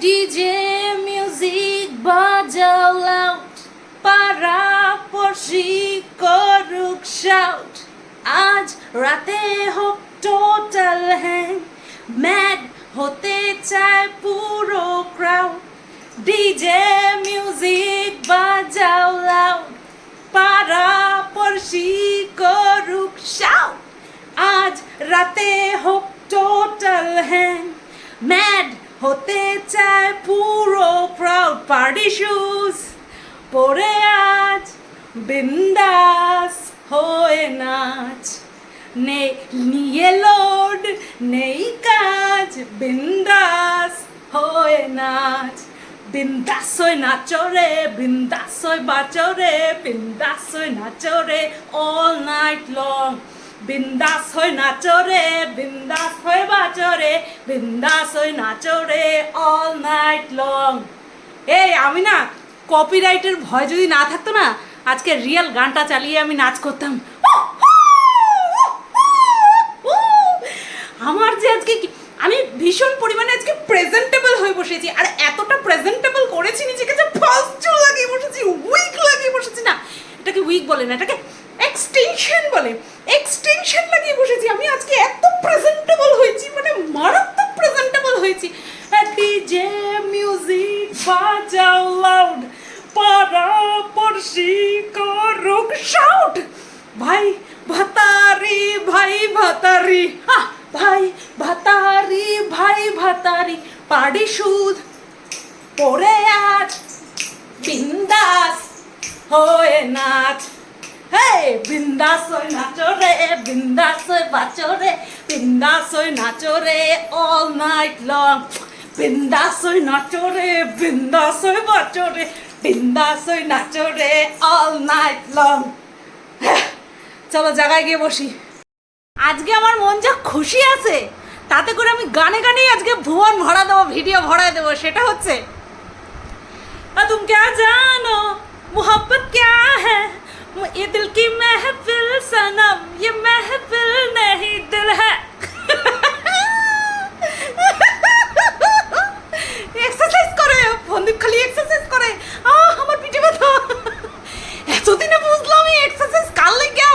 DJ music বাজাও loud পাড়া পড়শি করুক শাউট আজ রাতে হোক টোটাল হ্যাং ম্যাড হতে চায় পুরো ক্রাউড ডিজে মিউজিক বাজাও লাউড পাড়া পড়শি করুক শাউট আজ রাতে হোক টোটাল হ্যাং ম্যাড হতে চায় পুরো ক্রাউড পার্টি শুজ পরে আজ বিন্দাস হয়ে নাচ। নে, নিয়ে লোড নেই কাজ, বিন্দাস হয়ে নাচ। বিন্দাস হয়ে নাচো রে, বিন্দাস হয়ে বাঁচো রে, বিন্দাস হয়ে নাচো রে অল নাইট লং বিন্দাস হয়ে নাচো রে বিন্দাস হয়ে বাঁচো রে বিন্দাস হয়ে নাচো রে অল নাইট লং এই, আমি না কপিরাইটের ভয় যদি না থাকতো না, আজকে রিয়েল গানটা চালিয়ে আমি নাচ করতাম। আমার যে আজকে আমি ভীষণ পরিমাণে আজকে প্রেজেন্টেবল হয়ে বসেছি। আর এতটা প্রেজেন্টেবল করেছি নিজেকে যে ফার্স্ট লাগিয়ে বসেছি উইক লাগিয়ে বসেছি না। এটাকে উইক বলে না, এটাকে এক্সটেনশন বলে। এক্সটেনশন লাগিয়ে বসেছি। আমি আজকে এত প্রেজেন্টেবল হয়েছি মানে মারাত্মক প্রেজেন্টেবল হয়েছি। ডিজে মিউজিক বাজাও লাউড পাড়া পড়শি করুক শাউট ভাই ভাতারি ভাই ভাতারি ভাই ভাতারি ভাই ভাতারি, পাড়ি সুদ পরে আজ, বিন্দাস হয়ে নাচ। বিন্দাস হয়ে নাচো রে বিন্দাস হয়ে বাঁচো রে বিন্দাস হয়ে নাচো রে অল নাইট লং বিন্দাস নাচো রে বিন্দাস হয়ে বাঁচো রে বিন্দাস হয়ে নাচো রে অল নাইট লং চলো জায়গায় গিয়ে বসি। আজকে আমার মন যা খুশি আছে, তাতে করে আমি গানে গানেই আজকে ভুবন ভরা দেবো, ভিডিও ভরায় দেবো, সেটা হচ্ছে তুমি কে জানো মোহাম্মত ক্যা হ্যাঁ ये दिल की महफिल सनम ये महफिल नहीं दिल है এক্সারসাইজ করে বন্দুক খালি এক্সারসাইজ করে আহ আমার পিঠে ব্যথা এতদিনে বুঝলাম এই এক্সারসাইজ কার লেগে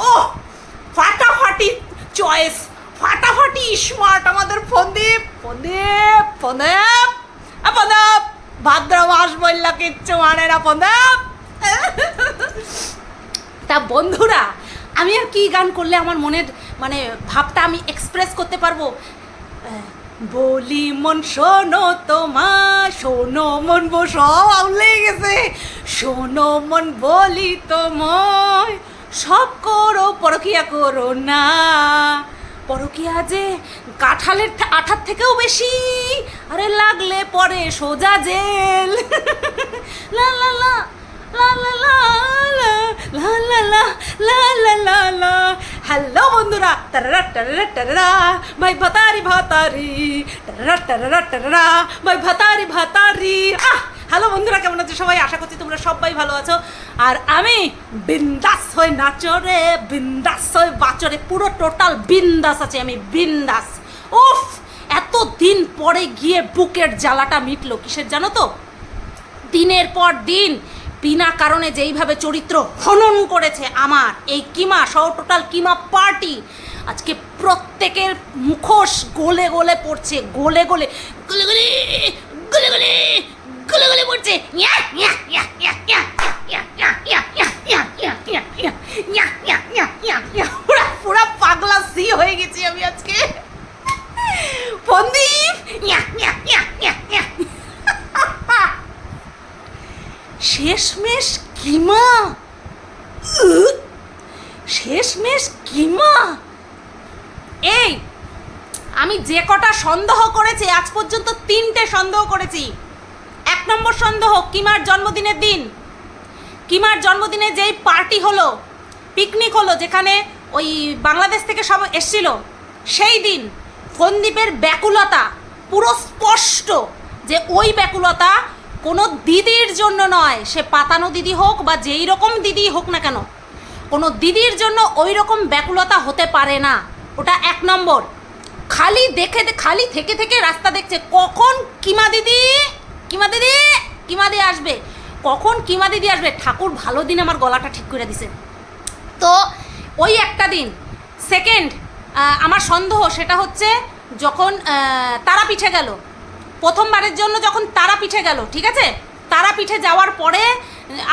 ও ফাটাফাটি চয়েস ফাটাফাটি স্মার্ট আমাদের ফন্দীপ ফন্দীপ ফন্দীপ আ ফন্দীপ ভাদ্র মাস বললা কিচ্ছু মানে না ফন্দীপ তা বন্ধুরা, আমি আর কি গান করলে আমার মনের মানে ভাবটা আমি এক্সপ্রেস করতে পারব? বলি মন, শোনো তোমা শোনো মন বো, সব আউলে গেছে। শোনো মন, বলি তোমায়, সব করো, পরকিয়া করো না। পরকিয়া যে কাঁঠালের আঠার থেকেও বেশি আরে লাগলে পরে সোজা জেল লা লা লা লা লা লা লা লা লা লা লা লা লা হ্যালো বন্ধুরা টারারা টারারা টারারা ভাই ভাতারি ভাতারি টারারা টারারা টারারা ভাই ভাতারি ভাতারি আহ হ্যালো বন্ধুরা, কেমন আছো সবাই? আশা করছি তোমরা সবাই ভালো আছো। আর আমি বিন্দাস হয়ে নাচরে, বিন্দাস হয়ে বাচরে, পুরো টোটাল বিন্দাস আছে আমি, বিন্দাস। উফ এত দিন পরে গিয়ে বুকের জ্বালাটা মিটলো কিসের জানো তো? দিনের পর দিন বিনা কারণে যেইভাবে চরিত্র হনন করেছে আমার, এই কিমা সহ টোটাল কিমা পার্টি আজকে প্রত্যেকের মুখোশ গোলে গোলে পড়ছে, গোলে গোলে, গলে গলে গলে গলে। গুলো গুলো পড়ছে পুরা পুরা পাগলা সি হয়ে গেছি আমি আজকে ফন্দীপ শেষমেশ কিমা শেষমেশ কিমা এই আমি যে কটা সন্দেহ করেছি আজ পর্যন্ত তিনটে সন্দেহ করেছি নম্বর সন্দেহ, কিমার জন্মদিনের দিন। কিমার জন্মদিনে যেই পার্টি হলো, পিকনিক হলো, যেখানে ওই বাংলাদেশ থেকে সব এসছিল, সেই দিন ফন্দীপের ব্যাকুলতা পুরো স্পষ্ট যে ওই ব্যাকুলতা কোনো দিদির জন্য নয়, সে পাতানো দিদি হোক বা যেই রকম দিদি হোক না কেন, কোনো দিদির জন্য ওই রকম ব্যাকুলতা হতে পারে না। ওটা এক নম্বর। খালি দেখে খালি থেকে থেকে রাস্তা দেখছে, কখন কিমা দিদি? কিমা দিদি কিমা দিয়ে আসবে। কখন কিমা দিদি আসবে? ঠাকুর ভালো দিন আমার গলাটা ঠিক করে দিছে। তো ওই একটা দিন সেকেন্ড আমার সন্দেহ সেটা হচ্ছে যখন আহ, তারাপীঠে গেল। প্রথমবারের জন্য যখন তারাপীঠে গেল ঠিক আছে? তারাপীঠে যাওয়ার পরে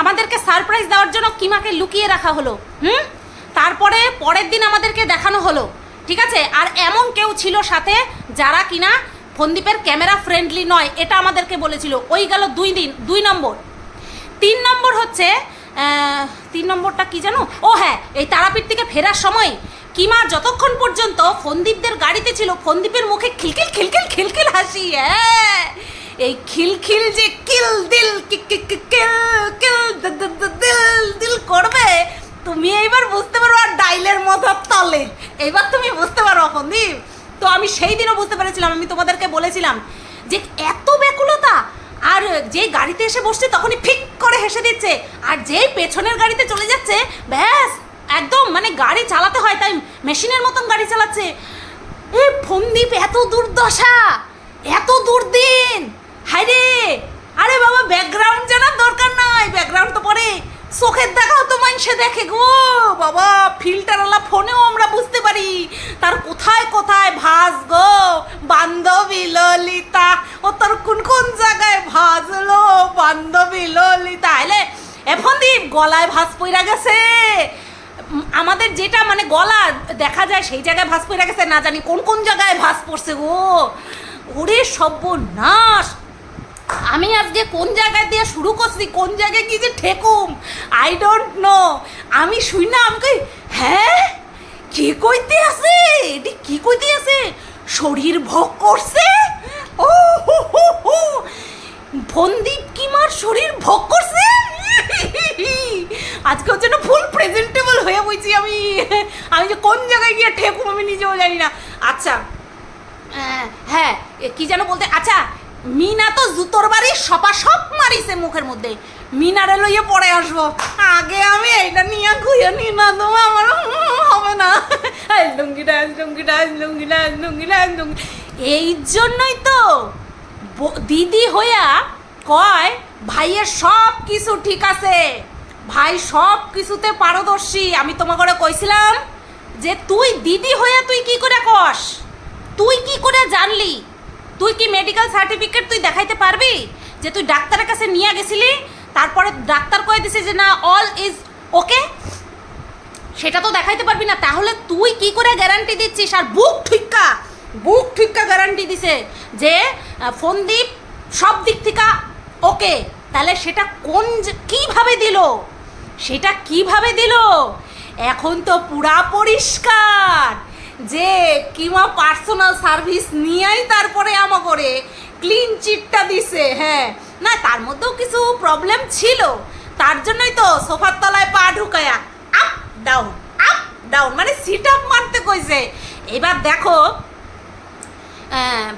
আমাদেরকে সারপ্রাইজ দেওয়ার জন্য কিমাকে লুকিয়ে রাখা হলো। হুম? তারপরে পরের দিন আমাদেরকে দেখানো হলো ঠিক আছে? আর এমন কেউ ছিল সাথে যারা কিনা ফন্দীপের ক্যামেরা ফ্রেন্ডলি নয়, এটা আমাদেরকে বলেছিল। ওই গেল দুই দিন, দুই নম্বর। তিন নম্বর হচ্ছে তিন নম্বরটা কি জানো? ও হ্যাঁ এই তারাপীঠ থেকে ফেরার সময় কিমা যতক্ষণ পর্যন্ত ফন্দীপদের গাড়িতে ছিল ফন্দীপের মুখে খিলখিল খিলখিল খিলখিল হাসি হ্যাঁ। এই খিলখিল যে কিল দিল দিল দিল করবে, তুমি এইবার বুঝতে পারো আর ডাইলের মতো তলে। এইবার তুমি বুঝতে পারো ফন্দীপ তো আমি সেই দিনও বুঝতে পেরেছিলাম, আমি তোমাদেরকে বলেছিলাম যে এত ব্যাকুলতা, আর যেই গাড়িতে এসে বসছে তখনই ফিক করে হেসে দিচ্ছে, আর যেই পেছনের গাড়িতে চলে যাচ্ছে, ব্যাস, একদম মানে গাড়ি চালাতে হয়, তাই মেশিনের মতন গাড়ি চালাচ্ছে। এই ফন্দীপ, এত দুর্দশা, এত দুর্দিন হায় রে আরে বাবা, ব্যাকগ্রাউন্ড জানার দরকার নাই, ব্যাকগ্রাউন্ড তো পরে, চোখের দেখাও তো মানুষে দেখে গো, বাবা ফিল্টারওয়ালা ফোনেও আমরা বুঝতে পারি তার কোথায় কোথায় ভাস গো? বান্ধবী ললিতা, ও তোর কোন কোন জায়গায় ভাজলো বান্ধবী ললিতা, এলে এখন দীপ গলায় ভাস পইরা গেছে। আমাদের যেটা মানে গলা দেখা যায় সেই জায়গায় ভাস পইরা গেছে, না জানি কোন কোন জায়গায় ভাস পড়ছে গো। ওরে সর্বনাশ! আমি আজকে কোন জায়গায় দিয়ে শুরু করছি, কোন জায়গায় কি যে ঠেকুম? আই ডোন্ট নো আমি শুই না, আমি হ্যাঁ? কি কইতে আছে? এটি কি কইতে আছে? শরীর ভোগ করছে? ও হো হো হো। ফন্দীপ কিমার শরীর ভোগ করছে? আজকে হচ্ছে না ফুল প্রেজেন্টেবল হয়ে বইছি আমি। আমি যে কোন জায়গায় গিয়ে ঠেকুম আমি নিজেও জানি না। আচ্ছা। হ্যাঁ কি যেন বলতে আচ্ছা মিনা তো জুতোর বাড়ি সপা সপ মারিছে মুখের মধ্যে। মিনারে লইয়ে পরে আসব। আগে আমি এটা নিয়ে খুঁজে নি না তো আমার। না। Lungi dance lungi dance lungi dance lungi dance, lungi এই জন্যই তো দিদি হইয়া কয়, ভাইয়ের সব কিছু ঠিক আছে। ভাই সব কিছুতে পারদর্শী। আমি তোমাকে কইছিলাম যে, তুই দিদি হইয়া তুই কি করে কস? তুই কি করে জানলি? তুই কি মেডিকেল সার্টিফিকেট তুই দেখাইতে পারবি? যে তুই ডাক্তারের কাছে নিয়ে গেছিলি, তারপরে ডাক্তার কয়ে দিছে যে, না অল ইজ ওকে সেটা তো দেখাইতে পারবি না। তাহলে তুই কি করে গ্যারান্টি দিচ্ছিস? আর বুক ঠিক্কা বুক ঠিক্কা গ্যারান্টি দিছে যে ফন্দীপ সব দিক থেকে ওকে। তাহলে সেটা কোন কীভাবে দিল? সেটা কীভাবে দিল? এখন তো পুরা পরিষ্কার যে, কিমা পার্সোনাল সার্ভিস নিয়েই তারপরে আমা করে ক্লিন চিটটা দিছে হ্যাঁ। না, তার মধ্যেও কিছু প্রবলেম ছিল। তার জন্যই তো সোফার তলায় পা ঢুকায়া ডাউন আপ ডাউন মানে সিট আপ মারতে কইছে। এবার দেখো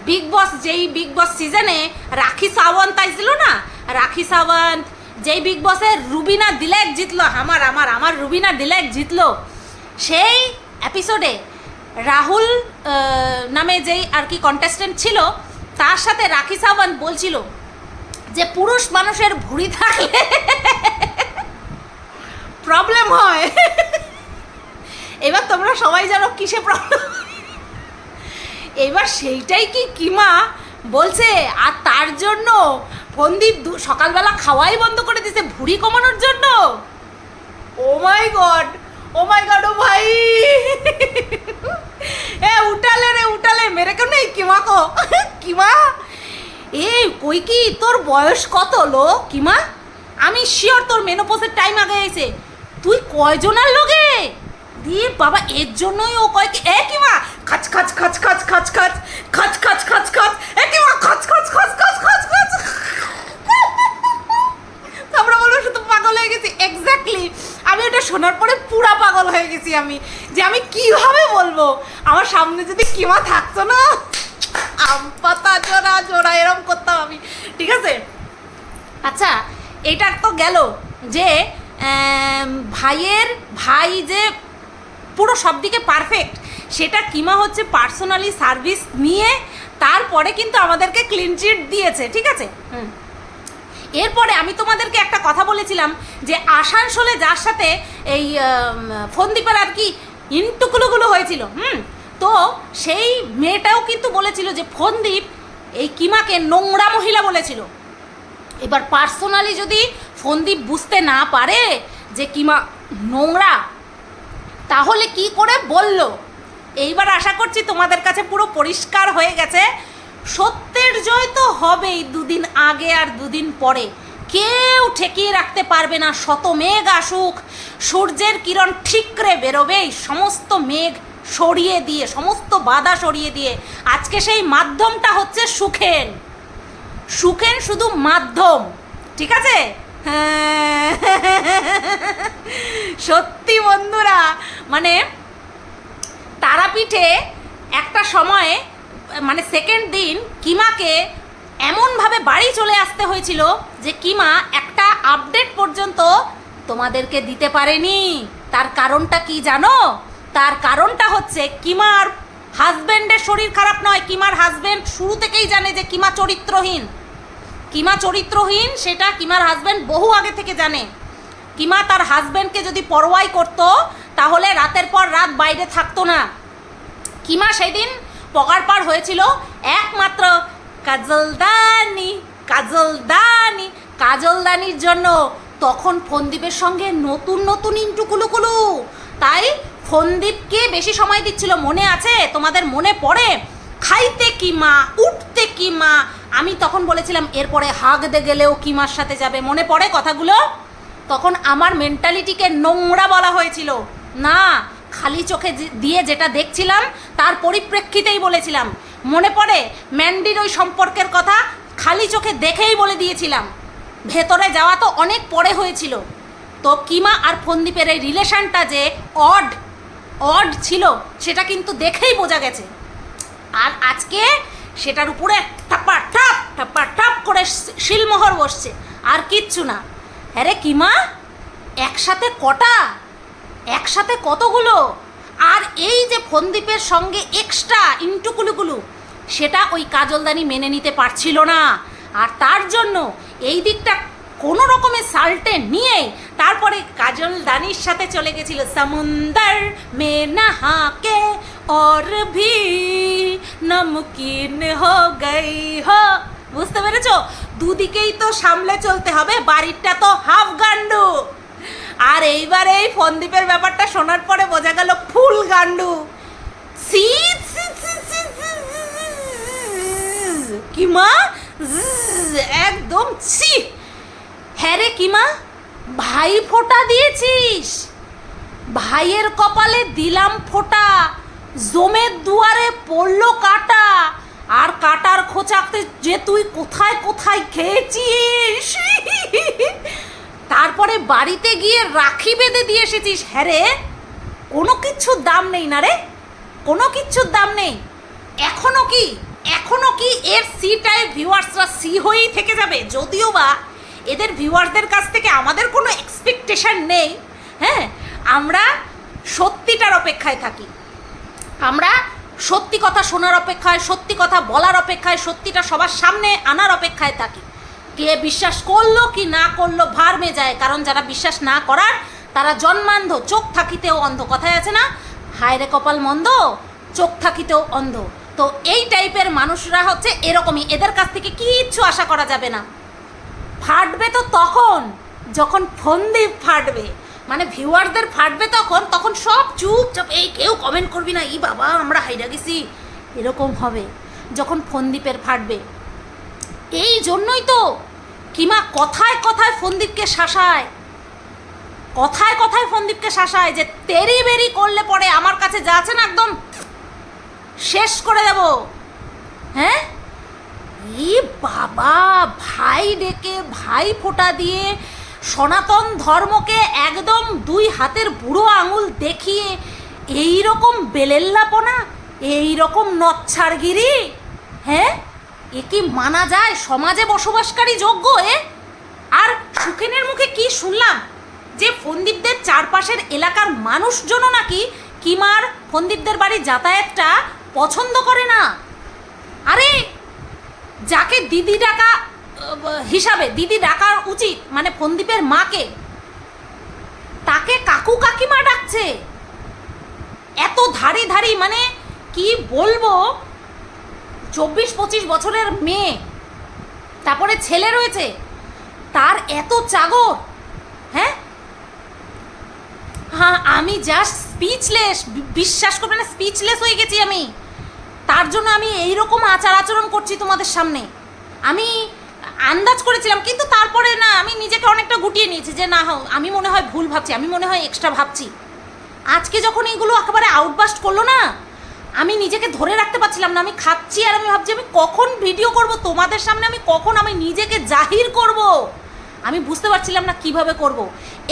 বিগ বস যেই বিগ বস সিজনে রাখি সাওয়ান্ত আইছিল না? রাখি সাওয়ান্ত, যেই বিগ বসে রুবিনা দিলেক জিতলো, আমার আমার আমার রুবিনা দিলেক জিতলো। সেই এপিসোডে রাহুল নামে যেই আর কি কন্টেস্টেন্ট ছিল, তার সাথে রাখি সাওয়ান্ত বলছিল যে পুরুষ মানুষের ভুঁড়ি থাকলে প্রবলেম হয়। এবার তোমরা সবাই জানো কিসে প্রবলেম এবার সেইটাই কি কিমা বলছে, আর তার জন্য ফন্দীপ সকালবেলা খাওয়াই বন্ধ করে দিছে ভুঁড়ি কমানোর জন্য? ও মাই গড, ও মাই গড, ও ভাই। এ, উঠালে রে, উঠালে, মেরে কেউ নেই কিমা কো? কিমা? এ, কই কি, তোর বয়স কত লো, কিমা? আমি শিওর তোর মেনোপোজের টাইম আগে এসে। তুই কয়জনের লোকে? দিয়ে বাবা এর জন্যই ও কয় কি এ কিমা খাচ খাচ খাচ খাচ খাচ খাচ খাচ খাচ খাচ খাচ এ কিমা খাচ খাচ খাচ খাচ খাচ খাচ আমরা বলব শুধু পাগল হয়ে গেছি এক্স্যাক্টলি আমি ওটা শোনার পরে পুরা পাগল হয়ে গেছি আমি যে আমি কীভাবে বলব আমার সামনে যদি কিমা থাকতো না আম পাতা জোড়া জোড়া এরম করতাম আমি ঠিক আছে আচ্ছা এটা তো গেল যে ভাইয়ের ভাই যে পুরো সব দিকে পারফেক্ট সেটা কিমা হচ্ছে পার্সোনালি সার্ভিস নিয়ে তারপরে কিন্তু আমাদেরকে ক্লিন চিট দিয়েছে ঠিক আছে? হুম। এরপরে আমি তোমাদেরকে একটা কথা বলেছিলাম যে আসানসোলে যার সাথে এই ফন্দীপের আর কি ইন্টুকুলোগুলো হয়েছিল হুম? তো সেই মেয়েটাও কিন্তু বলেছিল যে ফন্দীপ এই কিমাকে নোংরা মহিলা বলেছিল। এবার পার্সোনালি যদি ফন্দীপ বুঝতে না পারে যে কিমা নোংরা তাহলে কি করে বলল? এইবার আশা করছি তোমাদের কাছে পুরো পরিষ্কার হয়ে গেছে। সত্যের জয় তো হবেই দুদিন আগে আর দুদিন পরে। কেউ ঠেকিয়ে রাখতে পারবে না শত মেঘ আসুক। সূর্যের কিরণ ঠিকরে বেরোবেই, সমস্ত মেঘ সরিয়ে দিয়ে, সমস্ত বাধা সরিয়ে দিয়ে। আজকে সেই মাধ্যমটা হচ্ছে সুখেন। সুখেন শুধু মাধ্যম, ঠিক আছে? সত্যি বন্ধুরা মানে তারাপীঠে একটা সময়ে মানে সেকেন্ড দিন কিমাকে এমনভাবে বাড়ি চলে আসতে হয়েছিল যে কিমা একটা আপডেট পর্যন্ত তোমাদেরকে দিতে পারেনি। তার কারণটা কি জানো? তার কারণটা হচ্ছে কিমার হাজবেন্ডের শরীর খারাপ নয়। কিমার হাজবেন্ড শুরু থেকেই জানে যে কিমা চরিত্রহীন। কিমা চরিত্রহীন, সেটা কিমার হাজব্যান্ড বহু আগে থেকে জানে। কিমা তার হাজব্যান্ডকে যদি পরোয়াই করতো, তাহলে রাতের পর রাত বাইরে থাকতো না। কিমা সেদিন পগার পার হয়েছিল একমাত্র কাজলদানি কাজলদানি, কাজলদানির জন্য। তখন ফন্দীপের সঙ্গে নতুন নতুন ইন্টুকুলুকুলু তাই ফন্দীপকে বেশি সময় দিচ্ছিল। মনে আছে? তোমাদের মনে পড়ে? খাইতে কি মা উঠতে কি মা আমি তখন বলেছিলাম, এরপরে হাগতে গেলেও কিমার সাথে যাবে। মনে পড়ে কথাগুলো? তখন আমার মেন্টালিটিকে নোংরা বলা হয়েছিল। না, খালি চোখে দিয়ে যেটা দেখছিলাম, তার পরিপ্রেক্ষিতেই বলেছিলাম। মনে পড়ে? ম্যান্ডির ওই সম্পর্কের কথা খালি চোখে দেখেই বলে দিয়েছিলাম। ভেতরে যাওয়া তো অনেক পরে হয়েছিল। তো কিমা আর ফন্দীপের এই রিলেশনটা যে অড অড ছিল, সেটা কিন্তু দেখেই বোঝা গেছে। আর আজকে সেটার উপরে ঠাপা ঠাপ ঠাপা ঠাপ করে শিলমোহর বসছে। আর কিচ্ছু না। হ্যাঁ রে কিমা একসাথে কটা? একসাথে কতগুলো? আর এই যে ফন্দীপের সঙ্গে এক্সট্রা ইন্টুকুলুগুলু সেটা ওই কাজলদানি মেনে নিতে পারছিল না। আর তার জন্য এই দিকটা কোনো রকমের সাল্টে নিয়ে তারপরে কাজলদানির সাথে চলে গেছিল সমুন্দর মে নহাকে और भी নমকিন হো গই হো বুঝতে পেরেছো দুদিকেই তো সামলে চলতে হবে বাড়িটা তো হাফ গান্ডু আর এইবার এই ফন্দীপের ব্যাপারটা শোনার পরে বোঝা গেল ফুল গান্ডু C C, C, C, C, C, C, কি মা জ্জ, একদম ছি হ্যাঁ রে কিমা ভাই ফোঁটা দিয়েছিস ভাইয়ের কপালে দিলাম ফোঁটা জমের দুয়ারে পড়ল কাটা। আর কাটার খোঁচাতে যে তুই কোথায় কোথায় খেয়েছিস? তারপরে বাড়িতে গিয়ে রাখি বেঁধে দিয়ে এসেছিস। হ্যাঁ রে, কোনো কিচ্ছুর দাম নেই না রে। কোনো কিচ্ছুর দাম নেই। এখনও কি এখনও কি এর সি টাইপ ভিউয়ার্সরা সি হয়েই থেকে যাবে? যদিও বা এদের ভিউয়ার্সদের কাছ থেকে আমাদের কোনো এক্সপেকটেশন নেই। হ্যাঁ আমরা সত্যিটার অপেক্ষায় থাকি। আমরা সত্যি কথা শোনার অপেক্ষায়, সত্যি কথা বলার অপেক্ষায়, সত্যিটা সবার সামনে আনার অপেক্ষায় থাকি। কে বিশ্বাস করল কি না করল ভার্মে যায়, কারণ যারা বিশ্বাস না করার, তারা জন্মান্ধ, চোখ থাকিতেও অন্ধ। কথায় আছে না? হায় রে কপাল মন্দ, চোখ থাকিতেও অন্ধ। তো এই টাইপের মানুষরা হচ্ছে এরকমই, এদের কাছ থেকে কিচ্ছু আশা করা যাবে না। ফাটবে তো তখন, যখন ফন্দীপ ফাটবে। মানে ভিউয়ারদের ফাটবে তখন তখন সব চুপচাপ, এই কেউ কমেন্ট করবি না, ই বাবা, আমরা হাইরা গেছি। এরকম হবে, যখন ফন্দীপের ফাটবে। এই জন্যই তো কিমা কথায় কথায় ফন্দীপকে শাসায়, কথায় কথায় ফন্দীপকে শাসায় যে তেরি বেরি করলে পরে আমার কাছে যা আছে না একদম শেষ করে দেব। হ্যাঁ? ই বাবা, ভাই ডেকে, ভাই ফোঁটা দিয়ে সনাতন ধর্মকে একদম দুই হাতের বুড়ো আঙুল দেখিয়ে এই রকম বেলেল্লাপনা এই রকম নচ্ছারগিরি হ্যাঁ এ কি মানা যায়? সমাজে বসবাসকারী যোগ্য এ? আর সুখেনের মুখে কি শুনলাম? যে ফন্দীপদের চারপাশের এলাকার মানুষজনও নাকি কিমার ফন্দীপদের বাড়ি যাতায়াতটা পছন্দ করে না? আরে, যাকে দিদি ডাকা হিসাবে দিদি ডাকা উচিত মানে ফন্দীপের মাকে। তাকে কাকু কাকিমা ডাকছে। এত ধারি ধারি মানে কি বলব? চব্বিশ পঁচিশ বছরের মেয়ে, তারপরে ছেলে রয়েছে, তার এত চাগর হ্যাঁ? হ্যাঁ আমি জাস্ট স্পিচলেস বিশ্বাস করবে না স্পিচলেস হয়ে গেছি আমি। তার জন্য আমি এইরকম আচার আচরণ করছি তোমাদের সামনে। আমি আন্দাজ করেছিলাম কিন্তু তারপরে না আমি নিজেকে অনেকটা গুটিয়ে নিয়েছি যে না হোক আমি মনে হয় ভুল ভাবছি আমি মনে হয় এক্সট্রা ভাবছি। আজকে যখন এইগুলো একেবারে আউটবাস্ট করল না আমি নিজেকে ধরে রাখতে পারছিলাম না আমি খাচ্ছি আর আমি ভাবছি আমি কখন ভিডিও করব তোমাদের সামনে আমি কখন আমি নিজেকে জাহির করব? আমি বুঝতে পারছিলাম না কীভাবে করব।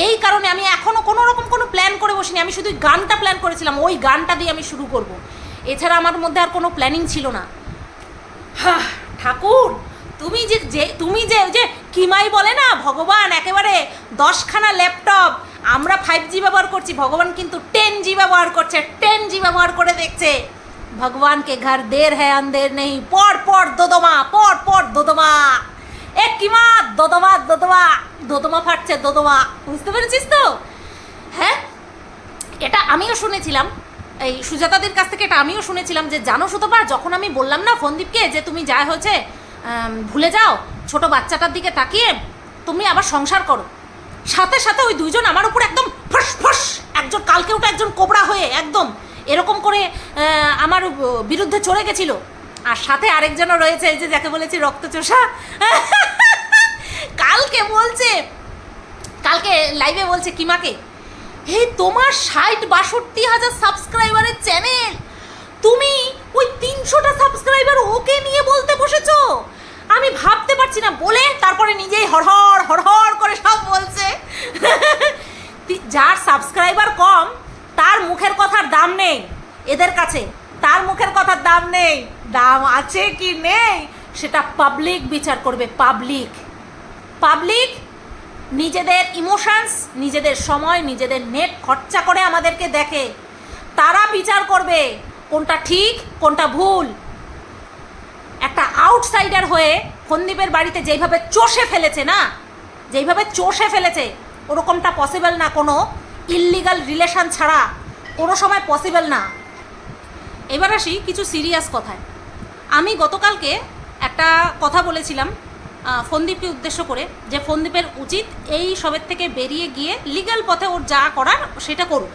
এই কারণে আমি এখনও কোনো রকম কোনো প্ল্যান করে বসিনি আমি শুধু গানটা প্ল্যান করেছিলাম ওই গানটা দিয়ে আমি শুরু করব। এছাড়া আমার মধ্যে আর কোনো প্ল্যানিং ছিল না। হাহ, ঠাকুর! তুমি যে যে, তুমি যে যে কিমাই বলে না, ভগবান, একেবারে দশখানা ল্যাপটপ, আমরা ফাইভ জি ব্যবহার করছি, ভগবান কিন্তু টেন জি ব্যবহার করছে টেন জি ব্যবহার করে দেখছে। ভগবানকে ঘর দের হ্যাঁ আন্দের নেই, পর পর দোদমা, পর পর দোদমা। এ কিমা, দোদমা দোদমা দোদমা ফাটছে, দোদমা। বুঝতে পেরেছিস তো? হ্যাঁ? এটা আমিও শুনেছিলাম, এই সুজাতাদের কাছ থেকে এটা আমিও শুনেছিলাম যে, জানো সুতপা, যখন আমি বললাম না ফন্দীপকে যে, তুমি যা হয়েছে ভুলে যাও, ছোট বাচ্চাটার দিকে তাকিয়ে তুমি আবার সংসার করো। সাথে সাথে ওই দুইজন আমার উপর একদম ফস ফস, একজন কালকে ওটা একজন কোবরা হয়ে একদম এরকম করে আমার বিরুদ্ধে চড়ে গেছিল। আর সাথে আরেকজনও রয়েছে, এই যে যাকে বলেছি রক্তচোষা। কালকে বলছে, কালকে লাইভে বলছে কিমাকে, হে, তোমার ষাট বাষট্টি হাজার সাবস্ক্রাইবারের চ্যানেল তুমি ওই তিনশোটা সাবস্ক্রাইবার ওকে নিয়ে বলতে বসেছো? আমি ভাবতে পারছি না, বলে তারপরে নিজেই হড়হড় হড়হড় করে সব বলছে। যার সাবস্ক্রাইবার কম, তার মুখের কথার দাম নেই। এদের কাছে তার মুখের কথার দাম নেই। দাম আছে কি নেই? সেটা পাবলিক বিচার করবে পাবলিক পাবলিক নিজেদের ইমোশনস নিজেদের সময়, নিজেদের নেট খরচা করে আমাদেরকে দেখে। তারা বিচার করবে। কোনটা ঠিক, কোনটা ভুল? একটা আউটসাইডার হয়ে ফন্দীপের বাড়িতে যেইভাবে চষে ফেলেছে না, যেইভাবে চষে ফেলেছে, ওরকমটা পসিবল না কোনো ইললিগাল রিলেশান ছাড়া, কোনো সময় পসিবল না। এবার আসি কিছু সিরিয়াস কথায়। আমি গতকালকে একটা কথা বলেছিলাম ফন্দীপকে উদ্দেশ্য করে যে ফন্দীপের উচিত এই সবের থেকে বেরিয়ে গিয়ে লিগ্যাল পথে ওর যা করার সেটা করুক।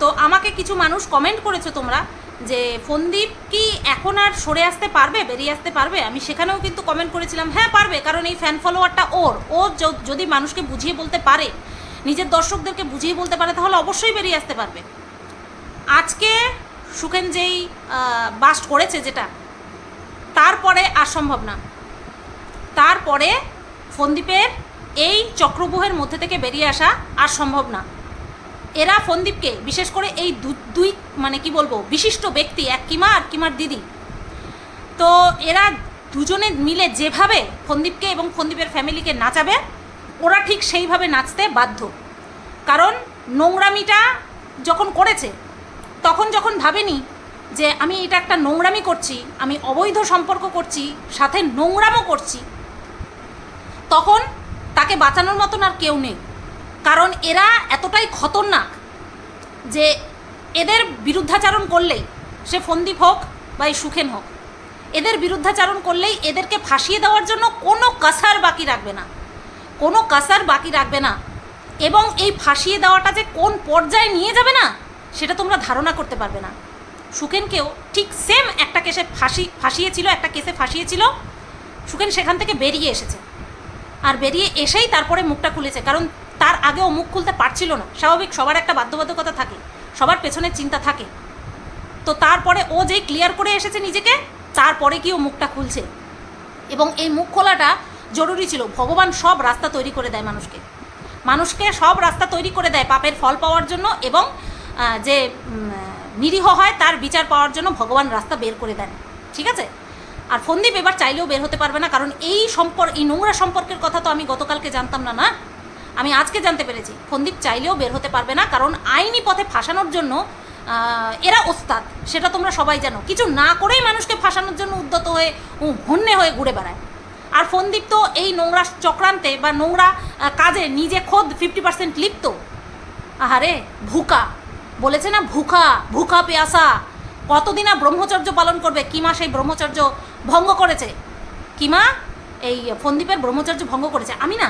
তো আমাকে কিছু মানুষ কমেন্ট করেছ তোমরা যে, ফন্দীপ কি এখন আর সরে আসতে পারবে? বেরিয়ে আসতে পারবে? আমি সেখানেও কিন্তু কমেন্ট করেছিলাম হ্যাঁ পারবে, কারণ এই ফ্যান ফলোয়ারটা ওর। ও যদি মানুষকে বুঝিয়ে বলতে পারে, নিজের দর্শকদেরকে বুঝিয়ে বলতে পারে, তাহলে অবশ্যই বেরিয়ে আসতে পারবে। আজকে সুখেন যেই বাস্ট করেছে যেটা, তারপরে আর সম্ভব না। তারপরে ফন্দীপের এই চক্রব্যূহের মধ্যে থেকে বেরিয়ে আসা আর সম্ভব না। এরা ফন্দীপকে, বিশেষ করে এই দুই মানে কি বলব, বিশিষ্ট ব্যক্তি, এক কিমা, আর কিমার দিদি। তো এরা দুজনে মিলে যেভাবে ফন্দীপকে এবং ফন্দীপের ফ্যামিলিকে নাচাবে, ওরা ঠিক সেইভাবে নাচতে বাধ্য। কারণ নোংরামিটা যখন করেছে, তখন যখন ভাবেনি যে আমি এটা একটা নোংরামি করছি, আমি অবৈধ সম্পর্ক করছি, সাথে নোংরামও করছি, তখন তাকে বাঁচানোর মতন আর কেউ নেই। কারণ এরা এতটাই খতরনাক যে এদের বিরুদ্ধাচারণ করলেই সে ফন্দীপ হোক বা এই সুখেন হোক, এদের বিরুদ্ধাচারণ করলেই এদেরকে ফাঁসিয়ে দেওয়ার জন্য কোনো কাসার বাকি রাখবে না। কোনো কাসার বাকি রাখবে না। এবং এই ফাঁসিয়ে দেওয়াটা যে কোন পর্যায়ে নিয়ে যাবে না, সেটা তোমরা ধারণা করতে পারবে না। সুখেনকেও ঠিক সেম একটা কেসে ফাঁসি, ফাঁসিয়েছিল, একটা কেসে ফাঁসিয়েছিল। সুখেন সেখান থেকে বেরিয়ে এসেছে। আর বেরিয়ে এসেই তারপরে মুখটা খুলেছে। কারণ তার আগেও মুখ খুলতে পারছিল না। স্বাভাবিক, সবার একটা বাধ্যবাধকতা থাকে, সবার পেছনে চিন্তা থাকে। তো তারপরে ও যেই ক্লিয়ার করে এসেছে নিজেকে, তারপরে কি ও মুখটা খুলছে? এবং এই মুখ খোলাটা জরুরি ছিল। ভগবান সব রাস্তা তৈরি করে দেয় মানুষকে। মানুষকে সব রাস্তা তৈরি করে দেয় পাপের ফল পাওয়ার জন্য এবং যে নিরীহ হয় তার বিচার পাওয়ার জন্য ভগবান রাস্তা বের করে দেন। ঠিক আছে? আর ফন্দীপ এবার চাইলেও বের হতে পারবে না, কারণ এই সম্পর্ক এই নোংরা সম্পর্কের কথা তো আমি গতকালকে জানতাম না না? আমি আজকে জানতে পেরেছি। ফন্দীপ চাইলেও বের হতে পারবে না, কারণ আইনি পথে ফাঁসানোর জন্য এরা ওস্তাদ, সেটা তোমরা সবাই জানো। কিছু না করেই মানুষকে ফাঁসানোর জন্য উদ্যত হয়ে হন্যে হয়ে ঘুরে বেড়ায়। আর ফন্দীপ তো এই নোংরা চক্রান্তে বা নোংরা কাজে নিজে খোদ ফিফটি পার্সেন্ট লিপ্ত। আহারে, ভুকা। বলেছে না ভুকা ভুকা পেয়াসা। কতদিন আর ব্রহ্মচর্য পালন করবে? কিমা সেই ব্রহ্মচর্য ভঙ্গ করেছে? কিমা এই ফন্দীপের ব্রহ্মচর্য ভঙ্গ করেছে। আমি না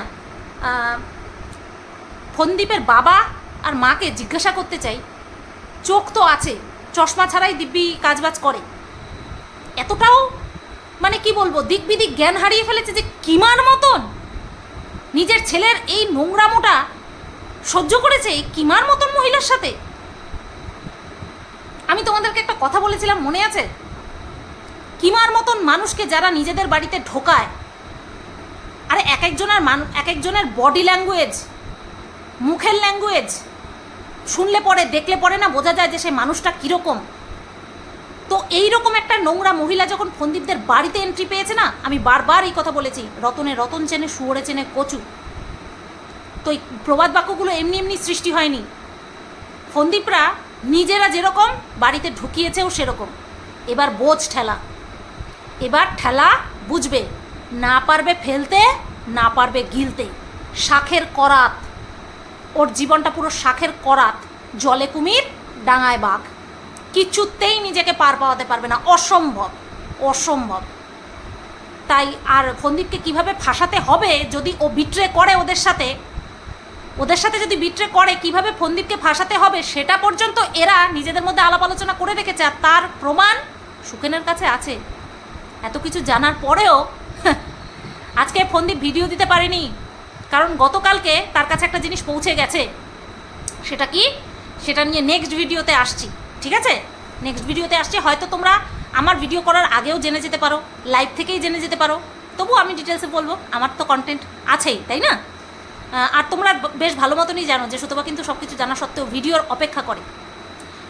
ফন্দীপের বাবা আর মাকে জিজ্ঞাসা করতে চাই। চোখ তো আছে, চশমা ছাড়াই দিব্যি কাজবাজ করে। এতটাও মানে কি বলব দিক বিদিক জ্ঞান হারিয়ে ফেলেছে যে কিমার মতন? নিজের ছেলের এই নোংরামোটা সহ্য করেছে এই কিমার মতন মহিলার সাথে? আমি তোমাদেরকে একটা কথা বলেছিলাম, মনে আছে? কিমার মতন মানুষকে যারা নিজেদের বাড়িতে ঢোকায়, আরে এক একজনের মানুষ এক একজনের বডি ল্যাঙ্গুয়েজ মুখের ল্যাঙ্গুয়েজ শুনলে পরে, দেখলে পরে না বোঝা যায় যে সে মানুষটা কীরকম। তো এই রকম একটা নোংরা মহিলা যখন ফন্দীপদের বাড়িতে এন্ট্রি পেয়েছে না, আমি বারবার এই কথা বলেছি, রতনে রতন চেনে, শুয়োরে চেনে কচু। তো এই প্রবাদ বাক্যগুলো এমনি এমনি সৃষ্টি হয়নি। ফন্দীপরা নিজেরা যেরকম, বাড়িতে ঢুকিয়েছেও সেরকম। এবার বোঝ ঠেলা। এবার ঠেলা বুঝবে, না পারবে ফেলতে, না পারবে গিলতে। শাখের করাত। ওর জীবনটা পুরো শাখের করাত, জলে কুমির, ডাঙায় বাঘ। কিছুতেই নিজেকে পার পাওয়াতে পারবে না। অসম্ভব অসম্ভব। তাই আর ফন্দীপকে কীভাবে ফাঁসাতে হবে যদি ও বিট্রে করে ওদের সাথে? ওদের সাথে যদি বিট্রে করে, কীভাবে ফন্দীপকে ফাঁসাতে হবে সেটা পর্যন্ত এরা নিজেদের মধ্যে আলাপ আলোচনা করে রেখেছে আর তার প্রমাণ সুকেনের কাছে আছে। এত কিছু জানার পরেও, আজকে ফন্দীপ ভিডিও দিতে পারেনি। কারণ গতকালকে তার কাছে একটা জিনিস পৌঁছে গেছে। সেটা কি? সেটা নিয়ে নেক্সট ভিডিওতে আসছি, ঠিক আছে? নেক্সট ভিডিওতে আসছি, হয়তো তোমরা আমার ভিডিও করার আগেও জেনে যেতে পারো লাইভ থেকেই জেনে যেতে পারো। তবু আমি ডিটেলসে বলব, আমার তো কন্টেন্ট আছেই, তাই না? আর তোমরা বেশ ভালো মতনই জানো যে সুতবা কিন্তু সব কিছু জানা সত্ত্বেও ভিডিওর অপেক্ষা করে।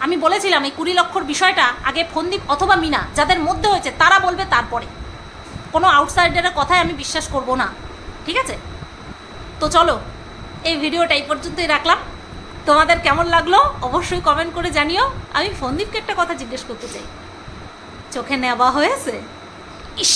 আমি বলেছিলাম এই কুড়ি লক্ষর বিষয়টা আগে ফন্দীপ অথবা মিনা, যাদের মধ্যে হয়েছে, তারা বলবে তারপরে। কোনো আউটসাইডারের কথায় আমি বিশ্বাস করব না, ঠিক আছে? তো চলো, এই ভিডিওটা এই পর্যন্তই রাখলাম। তোমাদের কেমন লাগল অবশ্যই কমেন্ট করে জানিও। আমি ফন্দীপকে একটা কথা জিজ্ঞেস করতে চাই। চোখে নেওয়া হয়েছে? ইস।